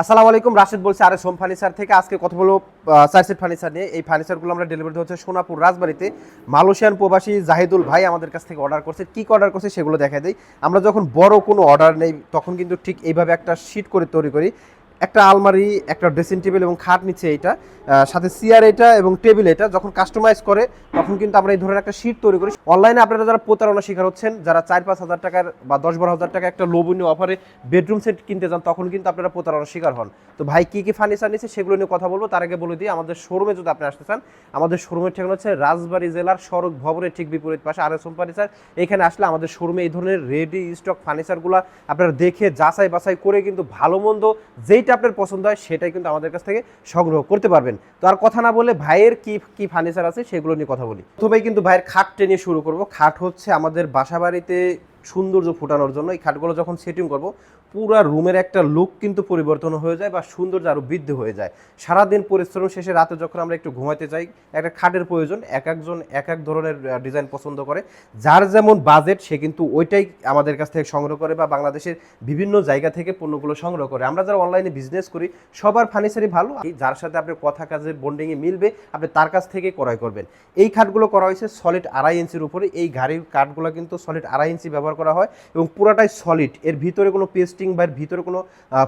আসসালামু আলাইকুম, রাশেদ বলছি আর সোম ফার্নিচার থেকে। আজকে কথা বলব চার সেট ফার্নিচার নিয়ে। এই ফার্নিচারগুলো আমরা ডেলিভারি হচ্ছে সোনাপুর রাজবাড়িতে। মালয়েশিয়ান প্রবাসী জাহিদুল ভাই আমাদের কাছ থেকে অর্ডার করছে। কী অর্ডার করছে সেগুলো দেখা দেয় আমরা যখন বড় কোনো অর্ডার নেই, তখন কিন্তু ঠিক এইভাবে একটা শিট করে তৈরি করি। একটা আলমারি একটা ড্রেসিং টেবিল এবং খাট নিচ্ছে আহ, সাথে চেয়ার এটা এবং টেবিল এটা। যখন কাস্টমাইজ করে তখন কিন্তু আমরা এই ধরনের একটা শিট তৈরি করি। অনলাইনে আপনারা যারা প্রতারণা শিকার হচ্ছেন যারা চার পাঁচ হাজার টাকার বা দশ বারো হাজার টাকা একটা লোভনীয় অফারে বেডরুম সেট কিনতে যান তখন কিন্তু আপনারা প্রতারণা শিকার হন। তো ভাই কি কি ফার্নিচার নিচ্ছে সেগুলো নিয়ে কথা বলব। তার আগে বলে দিই আমাদের শোরুমে যদি আপনি আসতে চান আমাদের শোরুমের ঠিকানা হচ্ছে রাজবাড়ি জেলার সড়ক ভবনের ঠিক বিপরীত পাশে আর এস ফার্নিচার এখানে আসলে আমাদের শোরুমে এই ধরনের রেডি স্টক ফার্নিচারগুলো আপনারা দেখে যাচাই বাছাই করে কিন্তু ভালো মন্দ যেইটা আপনার পছন্দ হয়, সেটাই কিন্তু আমাদের কাছ থেকে সংগ্রহ করতে পারবেন। তো আর কথা না বলে ভাইয়ের কি কি ফার্নিচার আছে সেগুলো নিয়ে কথা বলি। প্রথমেই কিন্তু ভাইয়ের খাট টেনে শুরু করব। খাট হচ্ছে আমাদের বাসা বাড়িতে সৌন্দর্য ফুটানোর জন্য এই খাটগুলো যখন সেটিং করব পুরো রুমের একটা লুক কিন্তু পরিবর্তন হয়ে যায় বা সৌন্দর্য আরও বৃদ্ধি হয়ে যায়। সারাদিন পরিশ্রম শেষে রাতে যখন আমরা একটু ঘুমাতে চাই একটা খাটের প্রয়োজন, এক একজন, এক এক ধরনের ডিজাইন পছন্দ করে। যার যেমন বাজেট সে কিন্তু ওইটাই আমাদের কাছ থেকে সংগ্রহ করে বা বাংলাদেশের বিভিন্ন জায়গা থেকে পণ্যগুলো সংগ্রহ করে। আমরা যারা অনলাইনে বিজনেস করি, সবার ফার্নিচারই ভালো। যার সাথে আপনি কথা কাজে বন্ডিংয়ে মিলবে, আপনি তার কাছ থেকে ক্রয় করবেন। এই খাটগুলো করা হয়েছে সলিড আড়াই ইঞ্চির উপরে। এই গাড়ির কাঠগুলো কিন্তু সলিড আড়াই ইঞ্চি ব্যবহার করা হয় এবং পুরাটাই সলিড এর ভিতরে কোনো পেস্টিং বা ভিতরে কোনো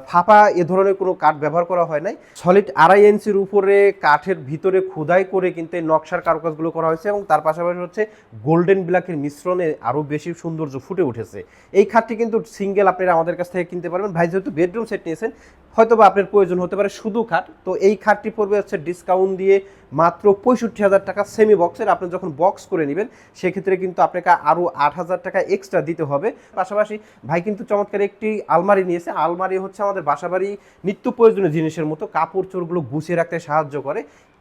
ফাঁপা এ ধরনের কোনো কাঠ ব্যবহার করা হয় নাই। সলিড আড়াই ইঞ্চির উপরে কাঠের ভিতরে খোদাই করে কিন্তু এই নকশার কারুকাজগুলো করা হয়েছে এবং তার পাশাপাশি হচ্ছে গোল্ডেন ব্ল্যাকের মিশ্রণে আরও বেশি সৌন্দর্য ফুটে উঠেছে। এই খাটটি কিন্তু সিঙ্গেল আপনারা আমাদের কাছ থেকে কিনতে পারবেন। ভাই, যেহেতু বেডরুম সেট নিয়েছেন হয়তো বা আপনার প্রয়োজন হতে পারে শুধু খাট। তো এই খাটটি পড়বে হচ্ছে ডিসকাউন্ট দিয়ে মাত্র পঁয়ষট্টি হাজার টাকা সেমি বক্সের আপনি যখন বক্স করে নেবেন, সেক্ষেত্রে কিন্তু আপনাকে আরও আট হাজার টাকা এক্সট্রা দিতে হবে। পাশাপাশি ভাই কিন্তু চমৎকার একটি আলমারি নিয়েছে। আলমারি হচ্ছে আমাদের বাসাবাড়ি নিত্য প্রয়োজনীয় জিনিসের মতো। কাপড় চোরগুলো গুছিয়ে রাখতে সাহায্য করে।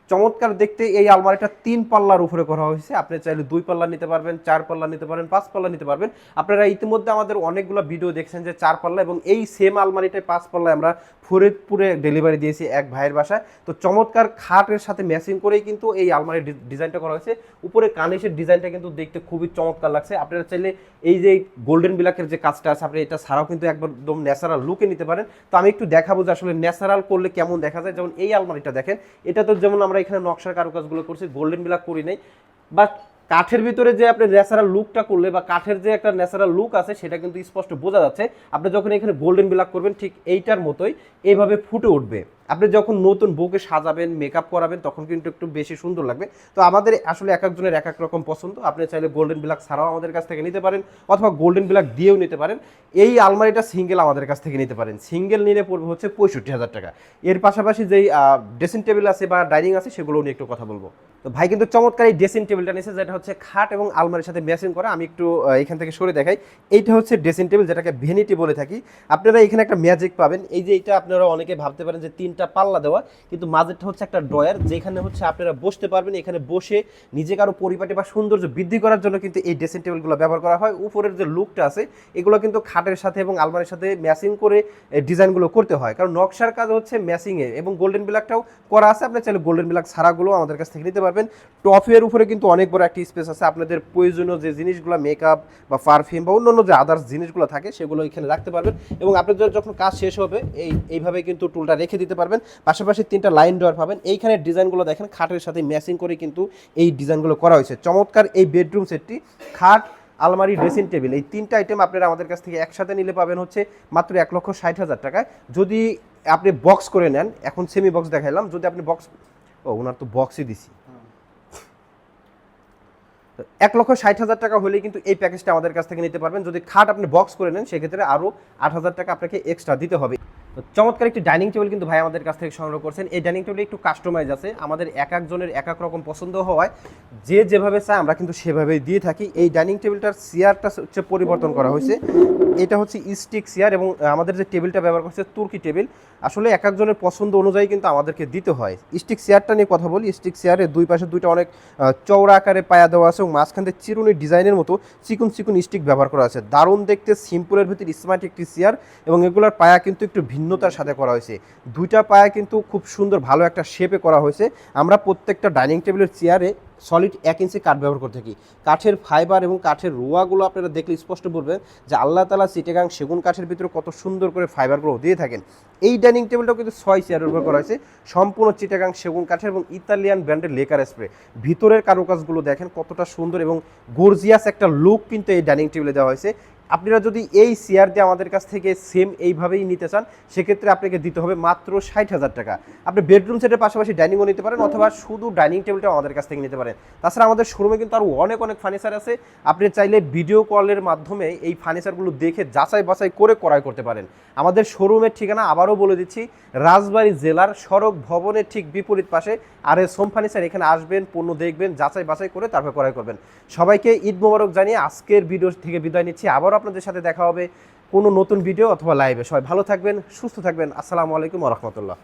চমৎকার দেখতে এই আলমারিটা তিন পাল্লার উপরে করা হয়েছে। আপনি চাইলে দুই পাল্লা নিতে পারবেন, চার পাল্লা নিতে পারবেন, পাঁচ পাল্লা নিতে পারবেন। আপনারা ইতিমধ্যে আমাদের অনেকগুলো ভিডিও দেখছেন যে চার পাল্লা এবং এই সেম আলমারিটায় পাঁচ পাল্লায় আমরা ফরিদপুরে ডেলিভারি দিয়েছি এক ভাইয়ের বাসায়। তো চমৎকার খাটের সাথে ম্যাচিং করেই কিন্তু এই আলমারির ডি- ডিজাইনটা করা হয়েছে। উপরে কানিসের ডিজাইনটা কিন্তু দেখতে খুবই চমৎকার লাগছে। আপনারা চাইলে এই যে গোল্ডেন বিলাকের যে কাজটা আছে, আপনি এটা ছাড়াও কিন্তু একদম ন্যাচারাল লুকে নিতে পারেন। তো আমি একটু দেখাবো যে আসলে ন্যাচারাল করলে কেমন দেখা যায়। যেমন এই আলমারিটা দেখেন এটা তো যেমন আমরা এখানে নকশার কারুকাজগুলো করছি গোল্ডেন বিলাক করি নাই। বা কাঠের ভিতরে যে আপনি ন্যাচারাল লুকটা করলে বা কাঠের যে একটা ন্যাচারাল লুক আছে, সেটা কিন্তু স্পষ্ট বোঝা যাচ্ছে। আপনি যখন এখানে গোল্ডেন বিলাক করবেন, ঠিক এইটার মতোই এইভাবে ফুটে উঠবে। আপনি যখন নতুন বউকে সাজাবেন মেকআপ করাবেন, তখন কিন্তু একটু বেশি সুন্দর লাগবে। তো আমাদের আসলে এক একজনের এক এক রকম পছন্দ। আপনি চাইলে গোল্ডেন ব্ল্যাক ছাড়াও আমাদের কাছ থেকে নিতে পারেন, অথবা গোল্ডেন ব্ল্যাক দিয়েও নিতে পারেন। এই আলমারিটা সিঙ্গেল আমাদের কাছ থেকে নিতে পারেন। সিঙ্গেল নিলে পড়বে হচ্ছে পঁয়ষট্টি হাজার টাকা। এর পাশাপাশি যেই ড্রেসিং টেবিল আছে বা ডাইনিং আছে সেগুলো নিয়ে একটু কথা বলব। তো ভাই কিন্তু চমৎকার এই ড্রেসিং টেবিলটা নিয়েছে, যেটা হচ্ছে খাট এবং আলমারির সাথে ম্যাচিং করা। আমি একটু এখান থেকে সরে দেখাই। এইটা হচ্ছে ড্রেসিং টেবিল যেটাকে ভেনিটি বলে থাকি। আপনারা এখানে একটা ম্যাজিক পাবেন। এই যে এটা আপনারা অনেকে ভাবতে পারেন যে তিনটা পাল্লা দেওয়া, কিন্তু মাঝেরটা হচ্ছে একটা ড্রয়ার, যেখানে হচ্ছে আপনারা বসতে পারবেন, এখানে বসে নিজেকে আরও পরিপাটি বা সৌন্দর্য বৃদ্ধি করার জন্য কিন্তু এই ড্রেসিং টেবিলগুলো ব্যবহার করা হয়। উপরের যে লুকটা আছে, এগুলো কিন্তু খাটের সাথে এবং আলমারির সাথে ম্যাচিং করে ডিজাইনগুলো করতে হয়। কারণ নকশার কাজ হচ্ছে ম্যাচিংয়ে এবং গোল্ডেন ব্ল্যাকটাও করা আছে। আপনি চাইলে গোল্ডেন ব্ল্যাক ছাড়াগুলো আমাদের কাছ থেকে নিতে পারবেন। টফের উপরে কিন্তু অনেক বড় একটা স্পেস আছে। আপনাদের প্রয়োজনীয় যে জিনিসগুলো মেকআপ বা পারফিউম বা অন্যান্য যে আদার্স জিনিসগুলো থাকে, সেগুলো এখানে রাখতে পারবেন। এবং আপনাদের যখন কাজ শেষ হবে, এই, এইভাবে কিন্তু টুলটা রেখে দিতে পারবেন। পাশাপাশি তিনটা লাইন ডোয়ার পাবেন। এইখানে ডিজাইনগুলো দেখেন, খাটের সাথে ম্যাচিং করে কিন্তু এই ডিজাইনগুলো করা হয়েছে। চমৎকার এই বেডরুম সেটটি খাট, আলমারি ড্রেসিং টেবিল এই তিনটা আইটেম আপনারা আমাদের কাছ থেকে একসাথে নিলে পাবেন হচ্ছে মাত্র এক লক্ষ ষাট হাজার টাকায়। যদি আপনি বক্স করে নেন, এখন সেমি বক্স দেখাইলাম। যদি আপনি বক্স ও, ওনার তো বক্সই দিছি। এক লক্ষ ষাট হাজার টাকা হলেই কিন্তু এই প্যাকেজটা আমাদের কাছ থেকে নিতে পারবেন। যদি খাট আপনি বক্স করে নেন, সেক্ষেত্রে আরও আট হাজার টাকা আপনাকে এক্সট্রা দিতে হবে। তো চমৎকার একটি ডাইনিং টেবিল কিন্তু ভাই আমাদের কাছ থেকে সংগ্রহ করছেন। এই ডাইনিং টেবিল একটু কাস্টমাইজ আছে। আমাদের এক একজনের এক এক রকম পছন্দ হওয়ায় যে যেভাবে চায় আমরা কিন্তু সেভাবেই দিয়ে থাকি। এই ডাইনিং টেবিলটার চেয়ারটা হচ্ছে পরিবর্তন করা হয়েছে। এটা হচ্ছে স্টিক চেয়ার এবং আমাদের যে টেবিলটা ব্যবহার করছে, তুর্কি টেবিল আসলে এক একজনের পছন্দ অনুযায়ী কিন্তু আমাদেরকে দিতে হয়। স্টিক চেয়ারটা নিয়ে কথা বলি, স্টিক চেয়ারের দুই পাশে দুইটা অনেক চওড়া আকারে পায়া দেওয়া আছে এবং মাঝখান থেকে চিরুনি ডিজাইনের মতো চিকুন চিকুন স্টিক ব্যবহার করা আছে। দারুণ দেখতে, সিম্পলের ভিতরে স্মার্ট একটি চেয়ার এবং এগুলোর পায়া কিন্তু একটু ভিন্নতার সাথে করা হয়েছে। দুইটা পায়া কিন্তু খুব সুন্দর ভালো একটা শেপে করা হয়েছে। আমরা প্রত্যেকটা ডাইনিং টেবিলের চেয়ারে সলিড এক ইঞ্চি কাঠ ব্যবহার করে থাকি। কাঠের ফাইবার এবং কাঠের রোয়াগুলো আপনারা দেখলে স্পষ্ট বলবেন যে আল্লাহ তালা চিটেগাং সেগুন কাঠের ভিতরে কত সুন্দর করে ফাইবারগুলো দিয়ে থাকেন। এই ডাইনিং টেবিলটাও কিন্তু ছয় চেয়ারের ব্যবহার করা হয়েছে। সম্পূর্ণ চিটাগাং সেগুন কাঠের এবং ইতালিয়ান ব্র্যান্ডের লেকার স্প্রে ভিতরের কারুকাজগুলো দেখেন কতটা সুন্দর এবং গর্জিয়াস একটা লুক কিন্তু এই ডাইনিং টেবিলে দেওয়া হয়েছে। আপনারা যদি এই চেয়ার দিয়ে আমাদের কাছ থেকে সেম এইভাবেই নিতে চান, সেক্ষেত্রে আপনাকে দিতে হবে মাত্র ষাট হাজার টাকা। আপনি বেডরুম সেটের পাশাপাশি ডাইনিংও নিতে পারেন অথবা শুধু ডাইনিং টেবিলটাও আমাদের কাছ থেকে নিতে পারেন। তাছাড়া আমাদের শোরুমে কিন্তু আরও অনেক অনেক ফার্নিচার আছে। আপনি চাইলে ভিডিও কলের মাধ্যমে এই ফার্নিচারগুলো দেখে যাচাই বাছাই করে ক্রয় করতে পারেন। আমাদের শোরুমের ঠিকানা আবারও বলে দিচ্ছি, রাজবাড়ী জেলার সড়ক ভবনের ঠিক বিপরীত পাশে আর এস হোম ফার্নিচার এখানে আসবেন, পণ্য দেখবেন, যাচাই বাছাই করে তারপর ক্রয় করবেন। সবাইকে ঈদ মোবারক জানিয়ে আজকের ভিডিও থেকে বিদায় নিচ্ছি। আবারও আপনাদের সাথে দেখা হবে কোনো নতুন ভিডিও অথবা লাইভে সবাই ভালো থাকবেন, সুস্থ থাকবেন। আসসালামু আলাইকুম রহমতুল্লাহ।